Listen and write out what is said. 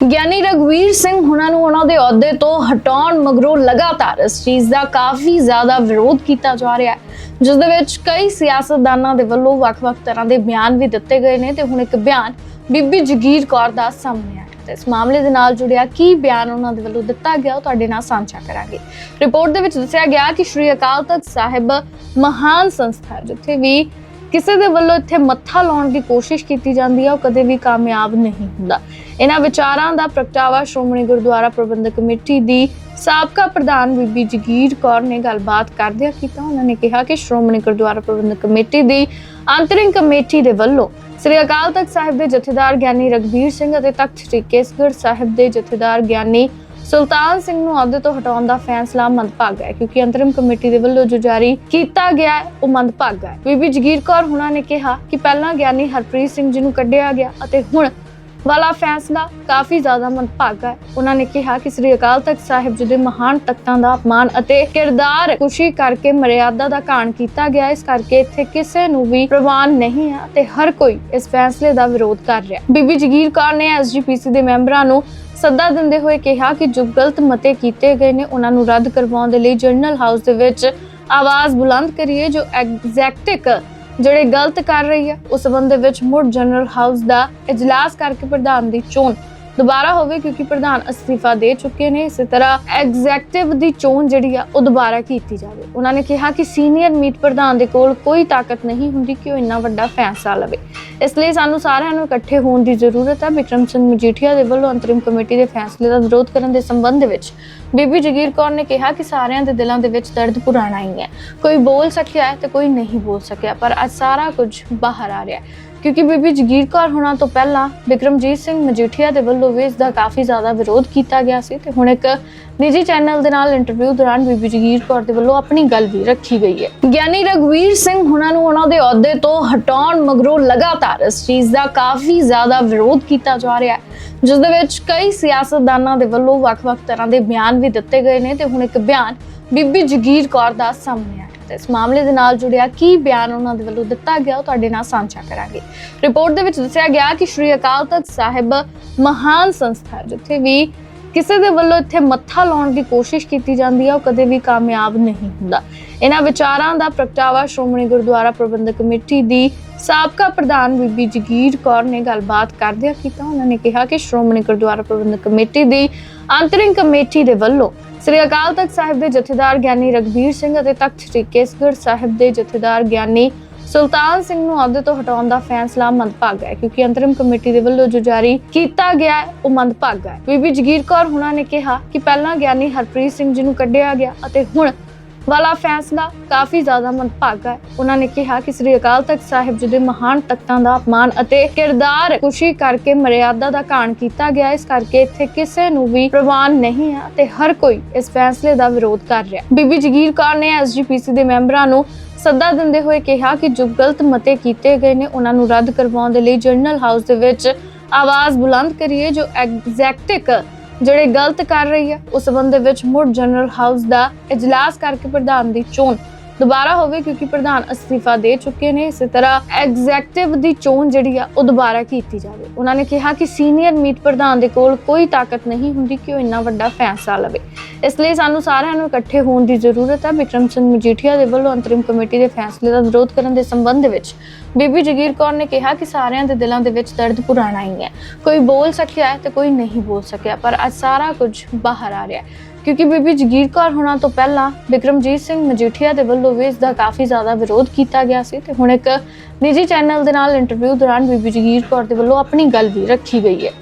ਗਿਆਨੀ ਰਗਵੀਰ ਸਿੰਘ ਹੁਣਾਂ ਨੂੰ ਉਹਨਾਂ ਦੇ ਅਹੁਦੇ ਤੋਂ ਹਟਾਉਣ ਮਗਰੋਂ ਲਗਾਤਾਰ ਇਸ ਚੀਜ਼ ਦਾ ਕਾਫੀ ਜ਼ਿਆਦਾ ਵਿਰੋਧ ਕੀਤਾ ਜਾ ਰਿਹਾ ਹੈ। ਜਿਸ ਦੇ ਵਿੱਚ ਕਈ ਸਿਆਸਤਦਾਨਾਂ ਦੇ ਵੱਲੋਂ ਵੱਖ-ਵੱਖ ਤਰ੍ਹਾਂ ਦੇ ਬਿਆਨ ਵੀ ਦਿੱਤੇ ਗਏ ਨੇ ਤੇ ਹੁਣ ਇੱਕ ਬਿਆਨ ਬੀਬੀ ਜਗੀਰ ਕੌਰ ਦਾ ਸਾਹਮਣੇ ਆਇਆ ਤੇ ਇਸ ਮਾਮਲੇ ਦੇ ਨਾਲ ਜੁੜਿਆ ਕੀ ਬਿਆਨ ਉਹਨਾਂ ਦੇ ਵੱਲੋਂ ਦਿੱਤਾ ਗਿਆ, ਉਹ ਤੁਹਾਡੇ ਨਾਲ ਸਾਂਝਾ ਕਰਾਂਗੇ। ਰਿਪੋਰਟ ਦੇ ਵਿੱਚ ਦੱਸਿਆ ਗਿਆ ਕਿ ਸ਼੍ਰੀ ਅਕਾਲ ਤਖਤ ਸਾਹਿਬ ਮਹਾਨ ਸੰਸਥਾ ਜਿੱਥੇ ਵੀ ਕਿਸੇ ਦੇ ਵੱਲੋਂ ਇੱਥੇ ਮੱਥਾ ਲਾਉਣ ਦੀ ਕੋਸ਼ਿਸ਼ ਕੀਤੀ ਜਾਂਦੀ ਹੈ ਉਹ ਕਦੇ ਵੀ ਕਾਮਯਾਬ ਨਹੀਂ ਹੁੰਦਾ। ਇਹਨਾਂ ਵਿਚਾਰਾਂ ਦਾ ਪ੍ਰਗਟਾਵਾ ਸ਼੍ਰੋਮਣੀ ਗੁਰਦੁਆਰਾ ਪ੍ਰਬੰਧਕ ਕਮੇਟੀ ਦੀ ਸਾਬਕਾ ਪ੍ਰਧਾਨ ਬੀਬੀ ਜਗੀਰ ਕੌਰ ਨੇ ਗੱਲਬਾਤ ਕਰਦਿਆਂ ਕੀਤਾ। ਉਹਨਾਂ ਨੇ ਕਿਹਾ ਕਿ ਸ਼੍ਰੋਮਣੀ ਗੁਰਦੁਆਰਾ ਪ੍ਰਬੰਧਕ ਕਮੇਟੀ ਦੀ ਅੰਤਰਿੰਗ ਕਮੇਟੀ ਦੇ ਵੱਲੋਂ ਸ੍ਰੀ ਅਕਾਲ ਤਖਤ ਸਾਹਿਬ ਦੇ ਜਥੇਦਾਰ ਗਿਆਨੀ ਰਗਬੀਰ ਸਿੰਘ ਅਤੇ ਤਖਤ ਸ੍ਰੀ ਕੇਸਗੜ੍ਹ ਸਾਹਿਬ ਦੇ ਜਥੇਦਾਰ ਗਿਆਨੀ ਸੁਲਤਾਨ ਸਿੰਘ ਨੂੰ ਅਹੁਦੇ ਤੋਂ ਹਟਾਉਣ ਦਾ ਫੈਸਲਾ ਮੰਦਭਾਗਾ ਹੈ, ਕਿਉਂਕਿ ਅੰਤਰਿਮ ਕਮੇਟੀ ਦੇ ਵੱਲੋਂ ਜੋ ਜਾਰੀ ਕੀਤਾ ਗਿਆ ਉਹ ਮੰਦਭਾਗਾ ਹੈ। ਬੀਬੀ ਜਗੀਰ ਕੌਰ ਹੁਣਾਂ ਨੇ ਕਿਹਾ ਕਿ ਪਹਿਲਾਂ ਗਿਆਨੀ ਹਰਪ੍ਰੀਤ ਸਿੰਘ ਜੀ ਨੂੰ ਕੱਢਿਆ ਗਿਆ ਅਤੇ ਹੁਣ ਵਾਲਾ ਫੈਸਲਾ ਕਾਫੀ ਜ਼ਿਆਦਾ ਮੰਦਭਾਗਾ ਹੈ। ਉਹਨਾਂ ਨੇ ਕਿਹਾ ਕਿ ਸ੍ਰੀ ਅਕਾਲ ਤਖਤ ਸਾਹਿਬ ਜੀ ਦੇ ਮਹਾਨ ਤਖਤਾਂ ਦਾ ਅਪਮਾਨ ਅਤੇ ਕਿਰਦਾਰ ਖੁਸ਼ੀ ਕਰਕੇ ਮਰਿਆਦਾ ਦਾ ਘਾਣ ਕੀਤਾ ਗਿਆ ਇਸ ਕਰਕੇ ਇੱਥੇ ਕਿਸੇ ਨੂੰ ਵੀ ਪ੍ਰਵਾਨ ਨਹੀਂ ਹੈ ਤੇ ਹਰ ਕੋਈ ਇਸ ਫੈਸਲੇ ਦਾ ਵਿਰੋਧ ਕਰ ਰਿਹਾ ਬੀਬੀ ਜਗੀਰ ਕੌਰ ਨੇ ਐਸਜੀਪੀਸੀ ਦੇ ਮੈਂਬਰਾਂ ਨੂੰ ਸੱਦਾ ਦਿੰਦੇ ਹੋਏ ਕਿਹਾ ਕਿ ਜੋ ਗਲਤ ਮਤੇ ਕੀਤੇ ਗਏ ਨੇ, ਉਹਨਾਂ ਨੂੰ ਰੱਦ ਕਰਵਾਉਣ ਦੇ ਲਈ ਜਨਰਲ ਹਾਊਸ ਦੇ ਵਿੱਚ ਆਵਾਜ਼ ਬੁਲੰਦ ਕਰੀਏ, ਜੋ ਐਗਜ਼ੈਕਟਿਕ ਜਿਹੜੇ ਗਲਤ ਕਰ ਰਹੀ ਹੈ, ਉਸ ਸੰਬੰਧ ਵਿੱਚ ਮੁੜ ਜਨਰਲ ਹਾਊਸ ਦਾ ਇਜਲਾਸ ਕਰਕੇ ਪ੍ਰਧਾਨ ਦੀ ਚੋਣ ਦੁਬਾਰਾ ਹੋਵੇ ਕਿਉਂਕਿ ਪ੍ਰਧਾਨ ਅਸਤੀਫਾ ਦੇ ਚੁੱਕੇ ਨੇ, ਇਸੇ ਤਰ੍ਹਾਂ ਐਗਜ਼ੈਕਟਿਵ ਦੀ ਚੋਣ ਜਿਹੜੀ ਆ, ਉਹ ਦੁਬਾਰਾ ਕੀਤੀ ਜਾਵੇ। ਉਹਨਾਂ ਨੇ ਕਿਹਾ ਕਿ ਸੀਨੀਅਰ ਮੀਤ ਪ੍ਰਧਾਨ ਦੇ ਕੋਲ ਕੋਈ ਤਾਕਤ ਨਹੀਂ ਹੁੰਦੀ ਕਿ ਉਹ ਇੰਨਾ ਵੱਡਾ ਫੈਸਲਾ ਲਵੇ। ਇਸ ਲਈ ਸਾਨੂੰ ਸਾਰਿਆਂ ਨੂੰ ਇਕੱਠੇ ਹੋਣ ਦੀ ਜ਼ਰੂਰਤ ਹੈ ਵਿਕਰਮ ਸਿੰਘ ਮਜੀਠੀਆ ਦੇ ਵੱਲੋਂ ਅੰਤਰਿਮ ਕਮੇਟੀ ਦੇ ਫੈਸਲੇ ਦਾ ਵਿਰੋਧ ਕਰਨ ਦੇ ਸੰਬੰਧ ਵਿੱਚ ਬੀਬੀ ਜਗੀਰ ਕੌਰ ਨੇ ਕਿਹਾ ਕਿ ਸਾਰਿਆਂ ਦੇ ਦਿਲਾਂ ਦੇ ਵਿੱਚ ਦਰਦ ਪੁਰਾਣਾ ਹੀ ਹੈ। ਕੋਈ ਬੋਲ ਸਕਿਆ ਹੈ ਤੇ ਕੋਈ ਨਹੀਂ ਬੋਲ ਸਕਿਆ, ਪਰ ਅੱਜ ਸਾਰਾ ਕੁਝ ਬਾਹਰ ਆ ਰਿਹਾ ਹੈ। ਕਿਉਂਕਿ ਬੀਬੀ ਜਗੀਰ ਕੌਰ ਹੋਣਾ ਤੋਂ ਪਹਿਲਾਂ ਵਿਕਰਮਜੀਤ ਸਿੰਘ ਮਜੀਠੀਆ ਦੇ ਵੱਲੋਂ ਵੀ ਇਸ ਦਾ ਕਾਫੀ ਜ਼ਿਆਦਾ ਵਿਰੋਧ ਕੀਤਾ ਗਿਆ ਸੀ ਤੇ ਹੁਣ ਇੱਕ ਨਿੱਜੀ ਚੈਨਲ ਦੇ ਨਾਲ ਇੰਟਰਵਿਊ ਦੌਰਾਨ ਬੀਬੀ ਜਗੀਰ ਕੌਰ ਦੇ ਵੱਲੋਂ ਆਪਣੀ ਗੱਲ ਵੀ ਰੱਖੀ ਗਈ ਹੈ। ਗਿਆਨੀ ਰਗਵੀਰ ਸਿੰਘ ਹੁਣਾਂ ਨੂੰ ਉਹਨਾਂ ਦੇ ਅਹੁਦੇ ਤੋਂ ਹਟਾਉਣ ਮਗਰੋਂ ਲਗਾਤਾਰ ਇਸ ਚੀਜ਼ ਦਾ ਕਾਫੀ ਜ਼ਿਆਦਾ ਵਿਰੋਧ ਕੀਤਾ ਜਾ ਰਿਹਾ ਹੈ, ਜਿਸ ਦੇ ਵਿੱਚ ਕਈ ਸਿਆਸਤਦਾਨਾਂ ਦੇ ਵੱਲੋਂ ਵੱਖ-ਵੱਖ ਤਰ੍ਹਾਂ ਦੇ ਬਿਆਨ ਵੀ ਦਿੱਤੇ ਗਏ ਨੇ ਤੇ ਹੁਣ ਇੱਕ ਬਿਆਨ ਬੀਬੀ ਜਗੀਰ ਕੌਰ ਦਾ ਸਾਹਮਣੇ ਆਇਆ। ਤੇ ਇਸ ਮਾਮਲੇ ਦੇ ਨਾਲ ਜੁੜਿਆ ਕੀ ਬਿਆਨ ਉਹਨਾਂ ਦੇ ਵੱਲੋਂ ਦਿੱਤਾ ਗਿਆ, ਉਹ ਤੁਹਾਡੇ ਨਾਲ ਸਾਂਝਾ ਕਰਾਂਗੇ। ਰਿਪੋਰਟ ਦੇ ਵਿੱਚ ਦੱਸਿਆ ਗਿਆ ਕਿ ਸ਼੍ਰੀ ਅਕਾਲ ਤਖਤ ਸਾਹਿਬ ਮਹਾਨ ਸੰਸਥਾ ਜਿੱਥੇ ਵੀ ਕਿਸੇ ਦੇ ਵੱਲੋਂ ਇੱਥੇ ਮੱਥਾ ਲਾਉਣ ਦੀ ਕੋਸ਼ਿਸ਼ ਕੀਤੀ ਜਾਂਦੀ ਹੈ, ਉਹ ਕਦੇ ਵੀ ਕਾਮਯਾਬ ਨਹੀਂ ਹੁੰਦਾ। ਇਹਨਾਂ ਵਿਚਾਰਾਂ ਦਾ ਪ੍ਰਗਟਾਵਾ ਸ਼੍ਰੋਮਣੀ ਗੁਰਦੁਆਰਾ ਪ੍ਰਬੰਧਕ ਕਮੇਟੀ ਦੀ ਸਾਬਕਾ ਪ੍ਰਧਾਨ ਬੀਬੀ ਜਗੀਰ ਕੌਰ ਨੇ ਗੱਲਬਾਤ ਕਰਦਿਆਂ ਕੀਤਾ। ਉਹਨਾਂ ਨੇ ਕਿਹਾ ਕਿ ਸ਼੍ਰੋਮਣੀ ਗੁਰਦੁਆਰਾ ਪ੍ਰਬੰਧਕ ਕਮੇਟੀ ਦੀ ਅੰਤਰਿੰਗ ਕਮੇਟੀ ਦੇ ਵੱਲੋਂ ਸ੍ਰੀ ਅਕਾਲ ਤਖਤ ਸਾਹਿਬ ਦੇ ਜਥੇਦਾਰ ਗਿਆਨੀ ਰਗਬੀਰ ਸਿੰਘ ਅਤੇ ਤਖਤ ਸ੍ਰੀ ਕੇਸਗੜ੍ਹ ਸਾਹਿਬ ਦੇ ਜਥੇਦਾਰ ਗਿਆਨੀ ਸੁਲਤਾਨ ਸਿੰਘ ਨੂੰ ਅਹੁਦੇ ਤੋਂ ਹਟਾਉਣ ਦਾ ਫੈਸਲਾ ਮੰਦਭਾਗਾ ਹੈ, ਕਿਉਂਕਿ ਅੰਤਰਿਮ ਕਮੇਟੀ ਦੇ ਵੱਲੋਂ ਜੋ ਜਾਰੀ ਕੀਤਾ ਗਿਆ ਉਹ ਮੰਦਭਾਗਾ ਹੈ। ਬੀਬੀ ਜਗੀਰ ਕੌਰ ਹੁਣਾਂ ਨੇ ਕਿਹਾ ਕਿ ਪਹਿਲਾਂ ਗਿਆਨੀ ਹਰਪ੍ਰੀਤ ਸਿੰਘ ਜੀ ਨੂੰ ਕੱਢਿਆ ਗਿਆ ਅਤੇ ਹੁਣ ਵਾਲਾ ਫੈਸਲਾ ਕਾਫੀ ਜ਼ਿਆਦਾ ਮੰਦਭਾਗਾ ਹੈ। ਉਹਨਾਂ ਨੇ ਕਿਹਾ ਕਿ ਸ੍ਰੀ ਅਕਾਲ ਤਖਤ ਸਾਹਿਬ ਜੀ ਦੇ ਮਹਾਨ ਤਖਤਾਂ ਦਾ ਅਪਮਾਨ ਅਤੇ ਕਿਰਦਾਰ ਖੁਸ਼ੀ ਕਰਕੇ ਮਰਿਆਦਾ ਦਾ ਘਾਣ ਕੀਤਾ ਗਿਆ। ਇਸ ਕਰਕੇ ਇੱਥੇ ਕਿਸੇ ਨੂੰ ਵੀ ਪ੍ਰਵਾਨ ਨਹੀਂ ਹੈ ਤੇ ਹਰ ਕੋਈ ਇਸ ਫੈਸਲੇ ਦਾ ਵਿਰੋਧ ਕਰ ਰਿਹਾ ਬੀਬੀ ਜਗੀਰ ਕੌਰ ਨੇ ਐਸਜੀਪੀਸੀ ਦੇ ਮੈਂਬਰਾਂ ਨੂੰ ਸੱਦਾ ਦਿੰਦੇ ਹੋਏ ਕਿਹਾ ਕਿ ਜੋ ਗਲਤ ਮਤੇ ਕੀਤੇ ਗਏ ਨੇ, ਉਹਨਾਂ ਨੂੰ ਰੱਦ ਕਰਵਾਉਣ ਦੇ ਲਈ ਜਨਰਲ ਹਾਊਸ ਦੇ ਵਿੱਚ ਆਵਾਜ਼ ਬੁਲੰਦ ਕਰੀਏ, ਜੋ ਐਗਜ਼ੈਕਟਿਕ ਜਿਹੜੇ ਗਲਤ ਕਰ ਰਹੀ ਹੈ, ਉਸ ਸੰਬੰਧ ਦੇ ਵਿੱਚ ਮੁੜ ਜਨਰਲ ਹਾਊਸ ਦਾ ਇਜਲਾਸ ਕਰਕੇ ਪ੍ਰਧਾਨ ਦੀ ਚੋਣ ਦੁਬਾਰਾ ਹੋਵੇ ਕਿਉਂਕਿ ਪ੍ਰਧਾਨ ਅਸਤੀਫਾ ਦੇ ਚੁੱਕੇ ਨੇ, ਇਸੇ ਤਰ੍ਹਾਂ ਐਗਜ਼ੈਕਟਿਵ ਦੀ ਚੋਣ ਜਿਹੜੀ ਆ, ਉਹ ਦੁਬਾਰਾ ਕੀਤੀ ਜਾਵੇ। ਉਹਨਾਂ ਨੇ ਕਿਹਾ ਕਿ ਸੀਨੀਅਰ ਮੀਤ ਪ੍ਰਧਾਨ ਦੇ ਕੋਲ ਕੋਈ ਤਾਕਤ ਨਹੀਂ ਹੁੰਦੀ ਕਿ ਉਹ ਇੰਨਾ ਵੱਡਾ ਫੈਸਲਾ ਲਵੇ। ਇਸ ਲਈ ਸਾਨੂੰ ਸਾਰਿਆਂ ਨੂੰ ਇਕੱਠੇ ਹੋਣ ਦੀ ਜ਼ਰੂਰਤ ਹੈ ਵਿਕਰਮ ਸਿੰਘ ਮਜੀਠੀਆ ਦੇ ਵੱਲੋਂ ਅੰਤਰਿਮ ਕਮੇਟੀ ਦੇ ਫੈਸਲੇ ਦਾ ਵਿਰੋਧ ਕਰਨ ਦੇ ਸੰਬੰਧ ਵਿੱਚ ਬੀਬੀ ਜਗੀਰ ਕੌਰ ਨੇ ਕਿਹਾ ਕਿ ਸਾਰਿਆਂ ਦੇ ਦਿਲਾਂ ਦੇ ਵਿੱਚ ਦਰਦ ਪੁਰਾਣਾ ਹੀ ਹੈ। ਕੋਈ ਬੋਲ ਸਕਿਆ ਤੇ ਕੋਈ ਨਹੀਂ ਬੋਲ ਸਕਿਆ, ਪਰ ਅੱਜ ਸਾਰਾ ਕੁਝ ਬਾਹਰ ਆ ਰਿਹਾ ਹੈ। ਕਿਉਂਕਿ ਬੀਬੀ ਜਗੀਰ ਕੌਰ ਹੋਣਾ ਤੋਂ ਪਹਿਲਾਂ ਵਿਕਰਮਜੀਤ ਸਿੰਘ ਮਜੀਠੀਆ ਦੇ ਵੱਲੋਂ ਵੀ ਇਸ ਦਾ ਕਾਫੀ ਜ਼ਿਆਦਾ ਵਿਰੋਧ ਕੀਤਾ ਗਿਆ ਸੀ ਤੇ ਹੁਣ ਇੱਕ ਨਿੱਜੀ ਚੈਨਲ ਦੇ ਨਾਲ ਇੰਟਰਵਿਊ ਦੌਰਾਨ ਬੀਬੀ ਜਗੀਰ ਕੌਰ ਦੇ ਵੱਲੋਂ ਆਪਣੀ ਗੱਲ ਵੀ ਰੱਖੀ ਗਈ ਹੈ।